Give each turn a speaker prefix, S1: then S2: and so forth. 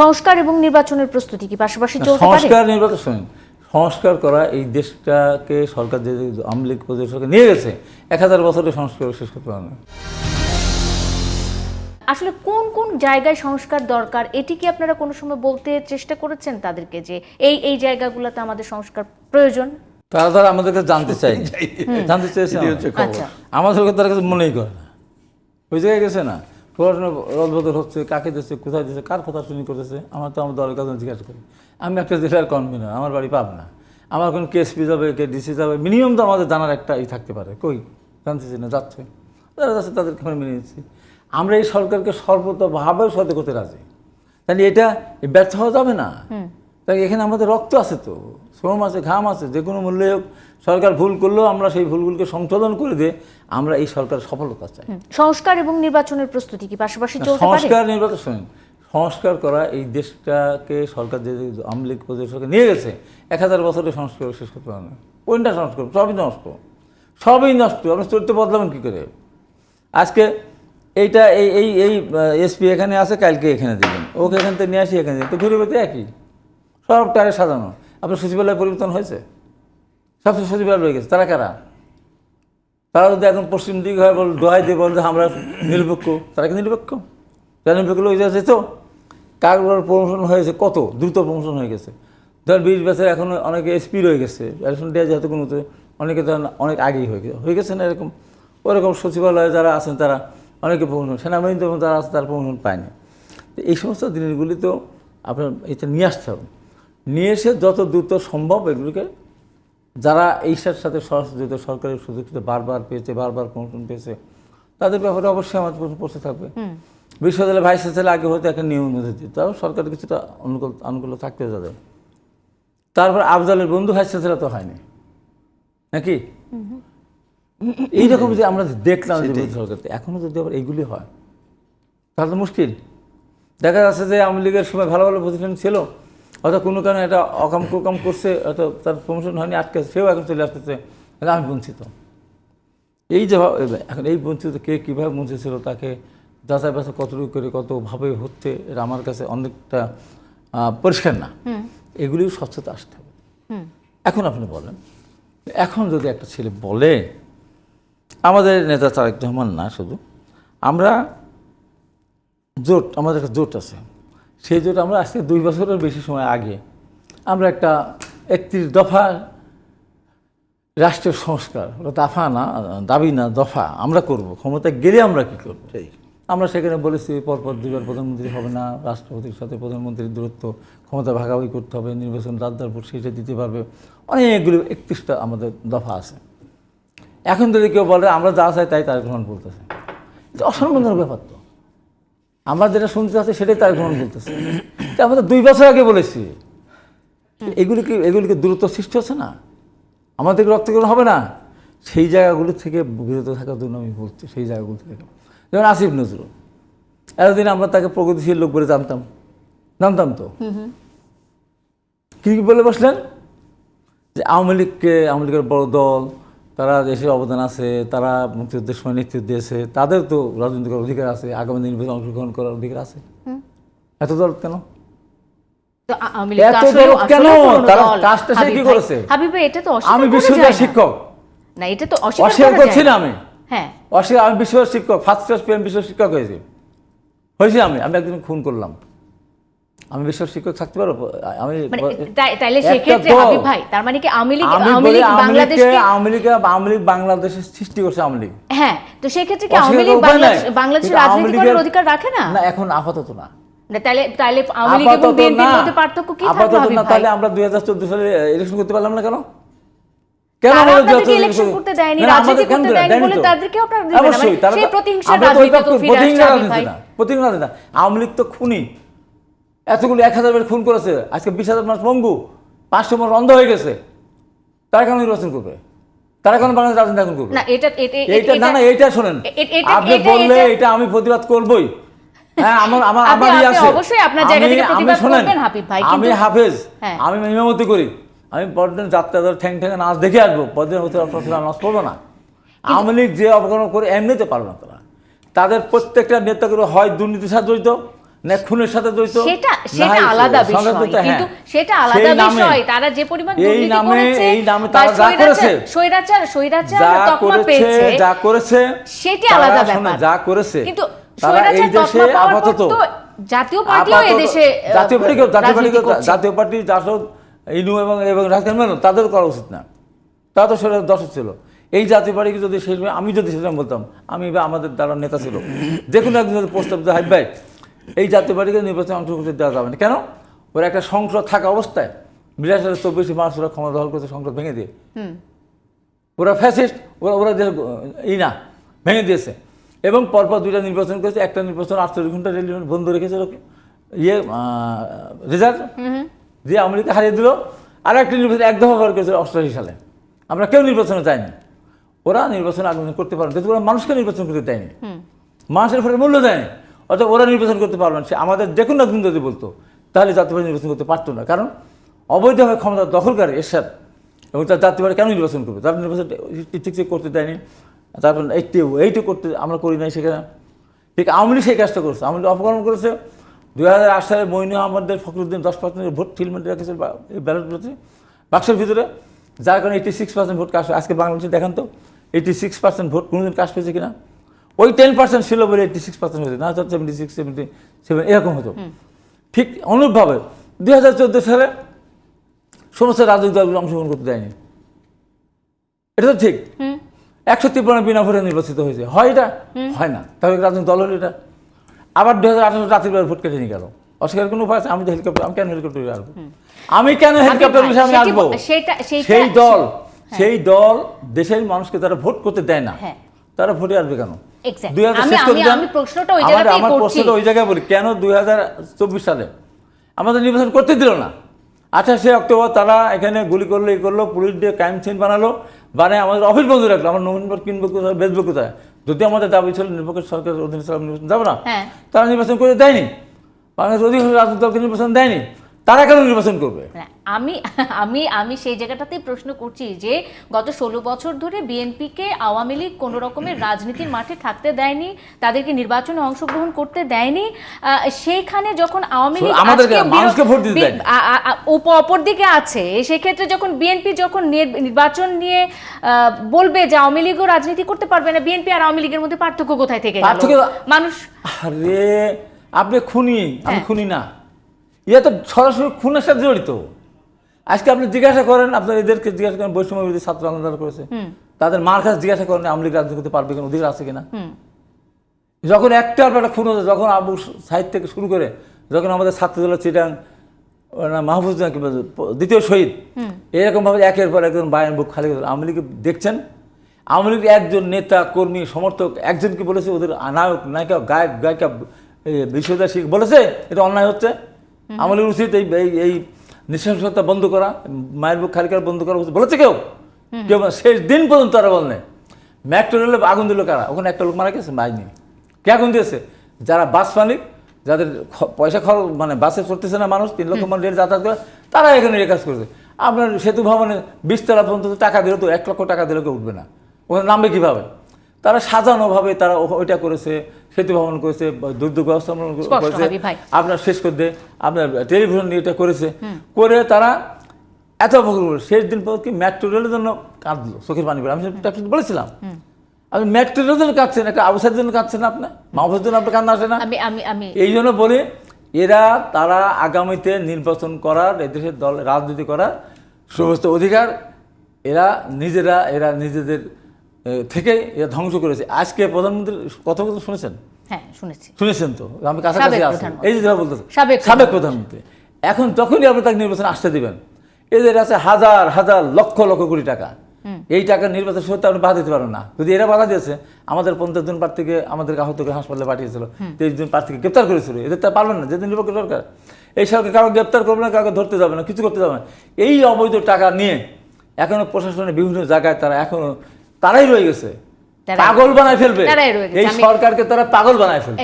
S1: সংস্কার এবং নির্বাচনের প্রস্তুতি কি পাশাপাশি চলতে পারে?
S2: সংস্কার নির্বাচন সংস্কার করা এই দেশটাকে সরকার যে আওয়ামী লীগ প্রদেশ সরকার নিয়ে গেছে এক হাজার বছরের সংস্কার শেষ করতে পারে না।
S1: আসলে কোন কোন জায়গায় সংস্কার দরকার এটি কি আপনারা কোনো সময় বলতে চেষ্টা করেছেন তাদেরকে যে এই এই জায়গাগুলোতে আমাদের সংস্কার প্রয়োজন?
S2: তারা তারা আমাদের কাছে জানতে চাই জানতে চাইছে।
S1: আচ্ছা।
S2: আমাদেরকে তার কাছে মনেই করে না। ওই জায়গায় গেছে না? পড়াশোনা রদবদল হচ্ছে, কাকে দিচ্ছে কোথায় দিচ্ছে কার কথা শুনি করতেছে? আমার তো আমার দলের কাছে জিজ্ঞাসা করি। আমি একটা জেলার কনভিনার, আমার বাড়ি পাব না আমার কোনো কেস পি যাবে, কে ডিসি যাবে মিনিমাম তো আমাদের জানার একটা ই থাকতে পারে। কই? জানতেছি না, যাচ্ছে। তারা যাচ্ছে তাদেরকে আমরা মেনে নিচ্ছি। আমরা এই সরকারকে সর্বতভাবে সাথে করতে রাজি। তাহলে এটা ব্যর্থ হওয়া যাবে না? তাই এখানে আমাদের রক্ত আছে তো শ্রম আছে ঘাম আছে যে কোনো মূল্যে হোক সরকার ভুল করলেও আমরা সেই ভুলগুলোকে সংশোধন করে দিয়ে আমরা এই সরকার সফলতা চাই।
S1: সংস্কার এবং নির্বাচনের প্রস্তুতি কি পাশাপাশি
S2: সংস্কার নির্বাচন শোনেন সংস্কার করা এই দেশটাকে সরকার যে আওয়ামী লীগ প্রদেশ সরকার নিয়ে গেছে এক হাজার বছরের সংস্কার শেষ করতে পারে না। কোনটা সংস্কার? সবই নষ্ট সবই নষ্ট আপনি চরিত্র বদলাবেন কী করে? আজকে এইটা এই এই এই এসপি এখানে আছে কালকে এখানে দেবেন ওকে এখান থেকে নিয়ে আসি এখানে দেবেন তো ঘুরে বেতে একই। সব টারে সাজানো? আপনার সচিবালয় পরিবর্তন হয়েছে? সব সচিবালয় রয়ে গেছে। তারা কারা? তারা যদি এখন পশ্চিম দিক হয়, বল দোহাই দিয়ে বল যে আমরা নিরপেক্ষ, তারা কি নিরপেক্ষ? তারা নিরপেক্ষ লোক যাচ্ছে তো? কারোর প্রমোশন হয়েছে কত? দ্রুত প্রমোশন হয়ে গেছে। ধর বিশ বছর এখন অনেকে এসপি রয়ে গেছে। ইলেকশন ডে যেহেতু কোনো অনেকে তো অনেক আগেই হয়ে গেছে। হয়ে গেছে না এরকম? ওরকম সচিবালয়ে যারা আছেন তারা অনেকে প্রমোশন, সেনাবাহিনীতে যারা আছে তারা প্রমোশন পায়নি। তো এই সমস্ত জিনিসগুলি তো আপনার এটা নিয়ে আসতে হবে। নিয়ে এসে যত দ্রুত সম্ভব এগুলোকে যারা এইটার সাথে সরাসরি সরকারের সুযোগ সুবিধা বারবার পেয়েছে বারবার প্রমোশন পেয়েছে তাদের ব্যাপারে অবশ্যই আমাদের প্রশ্ন পড়তে থাকবে। বিশ্ববিদ্যালয়ের ভাইস চ্যান্সেলার আগে হয়তো একটা নিয়ম মধ্যে দিত তাও সরকার কিছুটা অনুকূল আনুকূল্য থাকতে যাবে তারপর আফজালের বন্ধু ভাইস চ্যান্সেলার তো হয়নি। নাকি? এইরকম যে আমরা দেখলাম যে সরকারতে এখনও যদি আবার এইগুলি হয় তাহলে তো মুশকিল। দেখা যাচ্ছে যে আওয়ামী লীগের সময় ভালো ভালো পজিশন ছিল হয়তো কোনো কারণে এটা অকাম কুকাম করছে হয়তো তার প্রমোশন হয়নি আটকে সেও এখন চলে আসতেছে। আমি বঞ্চিত। এই যে এখন এই বঞ্চিত কে কীভাবে বঞ্চিত তাকে যাচাই বাছাই কতটুকু করে কতভাবে হচ্ছে এটা আমার কাছে অনেকটা পরিষ্কার না। এগুলিও স্বচ্ছতা আসতে হবে। এখন আপনি বলেন এখন যদি একটা ছেলে বলে আমাদের নেতা তারেক রহমান না শুধু আমরা জোট আমাদের একটা জোট আছে। সেই জোট আমরা আজকে দুই বছরের বেশি সময় আগে আমরা একটা একত্রিশ দফা রাষ্ট্রের সংস্কার ওটা দফা না দাবি না দফা আমরা করব ক্ষমতায় গেলে আমরা কি করব? আমরা সেখানে বলেছি পরপর দুইবার প্রধানমন্ত্রী হবে না রাষ্ট্রপতির সাথে প্রধানমন্ত্রীর দূরত্ব ক্ষমতা ভাগাভাগি করতে হবে নির্বাচন রাজদার ভোট সেটা দিতে পারবে অনেকগুলো একত্রিশটা আমাদের দফা আছে। এখন যদি কেউ বলে আমরা যা চাই তাই তার গ্রহণ করতেছে। এটা অসম্মানজনক ব্যাপার তো। আমরা যেটা শুনতে চাচ্ছি, সেটাই তার গ্রহণ করতেছে। তা আমরা দুই বছর আগে বলেছি। এগুলি কি এগুলিকে দূরত্ব সৃষ্টি হচ্ছে না? আমাদের রক্তগ্রহণ হবে না? সেই জায়গাগুলো থেকে বিরত থাকার জন্য আমি বলছি, সেই জায়গাগুলো থেকে। যেমন আসিফ নজরুল। এতদিন আমরা তাকে প্রগতিশীল লোক বলে জানতাম। জানতাম তো। কি বলে বসলেন? যে আওয়ামী লীগকে আওয়ামী লীগের বড় দল তারা দেশের অবদান আছে তারা মুক্তিযুদ্ধের সময় নেতৃত্ব দিয়েছে তাদের তো রাজনৈতিক অধিকার আছে আগামী দিন অংশগ্রহণ করার অধিকার আছে। এত দল কেন? আমি। শিক্ষক।
S1: না এটা তো অস্বীকার
S2: অস্বীকার করছি না আমি।
S1: হ্যাঁ।
S2: অস্বীকার আমি বিশ্ববিদ্যালয়ের শিক্ষক ফার্স্ট ক্লাস পিএম বিশ্ব শিক্ষক হয়েছি। হয়েছি আমি আমি একদিন খুন করলাম। আমি বিশ্ব শিক্ষক থাকতে পারব? আমি
S1: মানে তাইলে সেক্ষেত্রে হাবিব ভাই তার মানে কি আওয়ামী লীগ আওয়ামী লীগ বাংলাদেশকে
S2: আওয়ামী লীগকে আওয়ামী লীগ বাংলাদেশের সৃষ্টি করছে আওয়ামী লীগ।
S1: হ্যাঁ তো কি আওয়ামী লীগ বাংলাদেশের রাজনীতি করার অধিকার রাখে না?
S2: না এখন আপাতত না।
S1: না, তাহলে তাহলে আওয়ামী লীগ এবং বিএনপির মধ্যে পার্থক্য কি থাকল
S2: আপাতত না তাহলে আমরা দুই হাজার চোদ্দ সালে ইলেকশন করতে পারলাম না কেন? কেন
S1: তারা
S2: আমাদের
S1: আপনাদেরকে
S2: 2014
S1: election করতে দেয়নি,
S2: না, না,
S1: রাজনীতি
S2: আমাদের কেন
S1: করতে দেয়নি
S2: দেয়নি
S1: বলে
S2: তো?
S1: আপনারা দিবেন না।
S2: অবশ্যই,
S1: মানে
S2: তারা
S1: সেই প্রতিহিংসার
S2: আমরা তো ওই
S1: রাজনীতি তো ফিরে আসছে, ভাই।
S2: না, রাজনীতি না। আওয়ামী লীগ তো খুনি। এতগুলো এক হাজার খুন করেছে। আজকে বিশ হাজার মানুষ পঙ্গু পাঁচশো মানুষ অন্ধ হয়ে গেছে। তারা কেন নির্বাচন করবে? তারা কেন বাংলাদেশ রাজনীতি এখন করবে?
S1: না এটা এটা
S2: এইটা না না এইটা শোনেন। আপনি বললে
S1: এটা-
S2: আমি প্রতিবাদ করবই। হ্যাঁ আমার আমার আমারই আছে।
S1: অবশ্যই আপনার জায়গা
S2: আমি-
S1: থেকে প্রতিবাদ
S2: শোনেন,
S1: করবেন, হাফিজ ভাই,
S2: আমি হাফেজ।
S1: হ্যাঁ।
S2: আমি ইমামতি করি। আমি পরদিন যাত্রা ধর ঠ্যাং ঠ্যাঙে নাচ দেখে আসব। পরদিন হতে নাচ পড়ব না। আওয়ামী লীগ যে অবকরণ করে এমনিতে পারবে না তারা। তাদের প্রত্যেকটা নেতাগুলো হয় দুর্নীতির সাথে জড়িত না খুনের সাথে জড়িত?
S1: সেটা সেটা আলাদা বিষয়।
S2: হ্যাঁ।
S1: কিন্তু সেটা আলাদা বিষয়। তারা যে পরিমাণ
S2: এই
S1: দুর্নীতি
S2: নামে-
S1: করেছে
S2: এই নামে তারা যা করেছে,
S1: স্বৈরাচার স্বৈরাচার তকমা পেয়েছে।
S2: যা করেছে
S1: সেটি আলাদা ব্যাপার।
S2: যা করেছে
S1: কিন্তু
S2: তারা এই দেশে আপাতত
S1: জাতীয় পার্টিও এদেশে আহ,
S2: জাতীয় পার্টি জাতীয় পার্টি
S1: রাজনীতি।
S2: জাতীয় পার্টি জাসদ ইনু এবং এবং মেনন তাদের করা উচিত না। তা তো সেটা দর্শক ছিল। এই জাতীয় পার্টিকে যদি শেষ আমি যদি সেটা বলতাম আমি বা আমাদের দ্বারা নেতা ছিল। যে কোনো একজন প্রস্তাব দেয় হাই ভাই এই জাতীয় পার্টিকে নির্বাচনে অংশগ্রহণ করতে দেওয়া যাবে না। কেন? ওরা একটা সংসদ থাকা অবস্থায় বিরাট হাজার চব্বিশে মার্চ ওরা ক্ষমতা দখল করেছে সংসদ ভেঙে দিয়ে। ওরা ফ্যাসিস্ট ওরা ওরা যে ই না ভেঙে দিয়েছে। এবং পরপর দুইটা নির্বাচন করেছে একটা নির্বাচন আটচল্লিশ ঘণ্টা রেল বন্ধ রেখেছিল ইয়ে রেজাল্ট দিয়ে আমেরিকা হারিয়ে দিল। আর একটা নির্বাচন এক দফা বার করেছিল অষ্টআশি সালে। আমরা কেউ নির্বাচনে যাইনি। ওরা নির্বাচন আবেদন করতে পারেন কিন্তু ওরা মানুষকে নির্বাচন করতে দেয়নি। মানুষের ফলে মূল্য দেয়নি। অর্থাৎ ওরা নির্বাচন করতে পারবেন সে আমাদের যে কোনো একজন যদি বলতো, তাহলে জাতীয় নির্বাচন করতে পারতো না। কারণ অবৈধভাবে ক্ষমতা দখলকারী এরশাদ এবং তার জাতীয় কেন নির্বাচন করবে? তার নির্বাচন ঠিক ঠিক করতে দেয়নি। তারপর এইটি, এইটা করতে আমরা করি নাই সেখানে। ঠিক আওয়ামী লীগ সেই কাজটা করেছে। আওয়ামী লীগ অপকর্ম করেছে। দুই হাজার আট সালে মইনু আহমদের ফখরুদ্দিন দশ পার্সেন্টের ভোট ফিল্মেন্টে রেখেছে ব্যালটগুলোতে বাক্সের ভিতরে যার কারণে এইটি সিক্স পার্সেন্ট ভোট কাজ আজকে বাংলাদেশে দেখান তো এইটি সিক্স পার্সেন্ট ভোট কোনোদিন কাজ পেয়েছে কিনা? ওই টেন পার্সেন্ট ছিল বলে এইটি সিক্স পার্সেন্ট হয়েছে না সেভেন্টি সিক্স সেভেন্টি সেভেন এরকম হতো। ঠিক অনুরূপভাবে দুই হাজার চোদ্দ সালে সমস্ত রাজনৈতিক দলগুলো অংশগ্রহণ করতে দেয়নি। এটা তো ঠিক। একশো তিপ্পান্ন বিনা ভোটে নির্বাচিত হয়েছে। হয় এটা? হয় না। তাহলে রাজনৈতিক দল হলো এটা। আবার দু হাজার আঠারো রাতের বেলা ভোট কেটে নিয়ে গেল। অস্বীকার কোনো উপায় আছে? আমি তো হেলিকপ্টার আমি কেন হেলিকপ্টারে আসব আমি কেন হেলিকপ্টার
S1: ভাই,
S2: আমি আসব? সেই দল সেই দল দেশের মানুষকে তারা ভোট করতে দেয় না।
S1: হ্যাঁ।
S2: তারা ভোটে আসবে কেন? আমার- প্রশ্নটা ওই জায়গায় বলি। কেন দুই হাজার চব্বিশ সালে? আমাদের নির্বাচন করতে দিল না। আঠাশে অক্টোবর তারা এখানে গুলি করল এই করল পুলিশ দিয়ে ক্রাইম সিন বানালো বানায় আমাদের অফিস বন্ধ রাখল। আমার নভেম্বর কিনবো কোথায় বেচবো কোথায়? যদি আমাদের দাবি ছিল নিরপেক্ষ সরকারের অধীনে নির্বাচন যাব না।
S1: হ্যাঁ।
S2: তারা নির্বাচন করে দেয়নি। বাংলাদেশ অধিকাংশ রাজনৈতিক দলকে নির্বাচন দেয়নি। তারা কেন নির্বাচন করবে?
S1: আমি আমি আমি সেই জায়গাটাতেই প্রশ্ন করছি যে গত ষোলো বছর ধরে বিএনপিকে আওয়ামী লীগ কোনো রকমের রাজনীতির মাঠে থাকতে দেয়নি তাদেরকে নির্বাচনে অংশগ্রহণ করতে দেয়নি সেইখানে যখন আওয়ামী লীগ অপরদিকে আছে সেক্ষেত্রে যখন বিএনপি যখন নির- নির্বাচন নিয়ে আহ, বলবে যে আওয়ামী লীগও রাজনীতি করতে পারবে না বিএনপি আর আওয়ামী লীগের মধ্যে পার্থক্য কোথায় থেকে মানুষ
S2: আরে আপনি খুনি আমি
S1: হ্যাঁ।
S2: খুনি না। ইয়ে তো সরাসরি খুনের সাথে জড়িত। আজকে আপনি জিজ্ঞাসা করেন আপনার এদেরকে জিজ্ঞাসা করেন বৈষম্য বিরোধী ছাত্র আন্দোলন করেছে তাদের মার কাছে জিজ্ঞাসা করেন আওয়ামী লীগ রাজনীতি করতে পারবে কিনা অধিকার আছে কিনা। যখন একটা একটা খুন হতো যখন আবু সাহিদ থেকে শুরু করে যখন আমাদের ছাত্রদলের চিটাং মাহফুজ না দ্বিতীয় শহীদ এরকম ভাবে একের পর একজন বায়ন বুক খালি আওয়ামী লীগ দেখছেন। আওয়ামী লীগ একজন নেতা কর্মী সমর্থক একজনকে বলেছে ওদের নায়ক নায়িকা গায়ক গায়িকা বিশ্বদা শিখ বলেছে এটা অন্যায় হচ্ছে। আওয়ামী লীগের উচিত এই এই- নৃশংসতা বন্ধ করা মায়ের বুক খালি করা বন্ধ করা উচিত। বলেছে কেউ? কেউ শেষ দিন পর্যন্ত তারা বলেন ম্যাক্টো রেলে আগুন দিল কারা? ওখানে একটা লোক মারা গেছে মাইনি। কে আগুন দিয়েছে? যারা বাস মালিক যাদের পয়সা খরচ মানে বাসে চড়তেছে না মানুষ তিন লক্ষ মানুষ যাতায়াত করে তারা এখানে এই কাজ করেছে। আপনার সেতু ভবনে বিশতলা পর্যন্ত টাকা দিলে তো এক লক্ষ টাকা দিলে কেউ উঠবে না। ওখানে নামবে কীভাবে? তারা সাজানোভাবে তারা ওইটা করেছে সেতু ভবন করেছে। দুর্যোগ ব্যবস্থাপনা করেছে আপনার শেষ করতে আপনার টেলিভিশন নিয়ে এটা করেছে। করে তারা এত করল। শেষ দিন পর কি মেট্রো রেলের জন্য কাঁদলো চোখের পানি পড়ে। আমি সেটা বলেছিলাম? আপনি মেট্রো রেলের জন্য কাঁদছেন একটা আবসার জন্য কাঁদছেন আপনি? মাহবুবের জন্য আপনার কান্না আসে না?
S1: আমি আমি আমি।
S2: এই জন্য বলি এরা তারা আগামীতে নির্বাচন করার এদেশের দল রাজনীতি করার সমস্ত অধিকার এরা নিজেরা এরা নিজেদের থেকে ধ্বংস করেছে। আজকে প্রধানমন্ত্রীর কথা বলতে শুনেছেন?
S1: হ্যাঁ শুনেছি।
S2: শুনেছেন তো? আমি কাছাকাছি আছি। এই যে বলতেছে
S1: সাবেক
S2: প্রধানমন্ত্রী। এখন যখনই আপনি তাকে নির্বাচন আসতে দিবেন। এদের আছে হাজার হাজার লক্ষ লক্ষ কোটি টাকা। এই টাকা নির্বাচন সত্যি আপনি বাধা দিতে পারেন না। যদি এরা বাধা দিয়েছে আমাদের পঞ্চাশ জন প্রার্থীকে আমাদের আহত করে হাসপাতালে পাঠিয়েছিল। তেইশ জন প্রার্থীকে গ্রেপ্তার করেছিল। এদের তা পারবেন না যেদিন নির্বাচন দরকার। এই সরকার কাউকে গ্রেপ্তার করবে না কাউকে ধরতে যাবে না কিছু করতে যাবে না। এই অবৈধ টাকা নিয়ে এখনও প্রশাসনের বিভিন্ন জায়গায় তারা এখনও তারাই রয়ে গেছে। পাগল বানায় ফেলবে। এই সরকারকে তারা পাগল বানায় ফেলবে।